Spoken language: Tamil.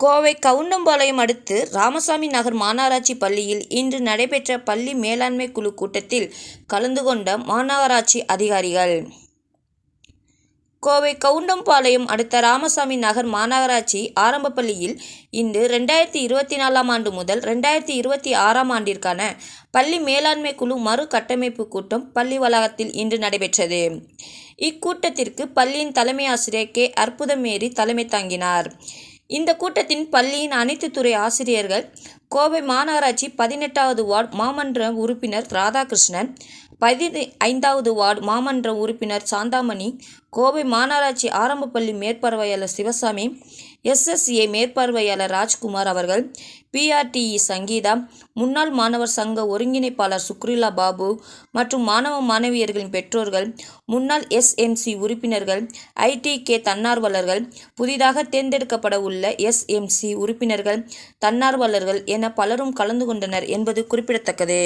கோவை கவுண்டம்பாளையம் அடுத்து ராமசாமி நகர் மாநகராட்சி பள்ளியில் இன்று நடைபெற்ற பள்ளி மேலாண்மை குழு கூட்டத்தில் கலந்து கொண்ட மாநகராட்சி அதிகாரிகள். கோவை கவுண்டம்பாளையம் அடுத்த ராமசாமி நகர் மாநகராட்சி ஆரம்ப பள்ளியில் இன்று ரெண்டாயிரத்தி இருபத்தி நாலாம் ஆண்டு முதல் ரெண்டாயிரத்தி இருபத்தி ஆறாம் ஆண்டிற்கான பள்ளி மேலாண்மை குழு மறு கட்டமைப்பு கூட்டம் பள்ளி வளாகத்தில் இன்று நடைபெற்றது. இக்கூட்டத்திற்கு பள்ளியின் தலைமை ஆசிரியர் கே. அற்புதமேரி தலைமை தாங்கினார். இந்த கூட்டத்தின் பள்ளியின் அனைத்து துறை ஆசிரியர்கள் கோவை மாநகராட்சி பதினெட்டாவது வார்டு மாமன்ற உறுப்பினர் ராதாகிருஷ்ணன் பதினை ஐந்தாவது வார்டு மாமன்ற உறுப்பினர் சாந்தாமணி கோவை மாநகராட்சி ஆரம்ப பள்ளி மேற்பார்வையாளர் சிவசாமி எஸ்எஸ்ஏ மேற்பார்வையாளர் ராஜ்குமார் அவர்கள் பிஆர்டிஇ சங்கீதா முன்னாள் மாணவர் சங்க ஒருங்கிணைப்பாளர் சுக்ரிலா பாபு மற்றும் மாணவ மாணவியர்களின் பெற்றோர்கள் முன்னாள் எஸ்எம்சி உறுப்பினர்கள் ஐடி கே தன்னார்வலர்கள் புதிதாக தேர்ந்தெடுக்கப்பட உள்ள எஸ்எம்சி உறுப்பினர்கள் தன்னார்வலர்கள் என பலரும் கலந்து கொண்டனர் என்பது குறிப்பிடத்தக்கது.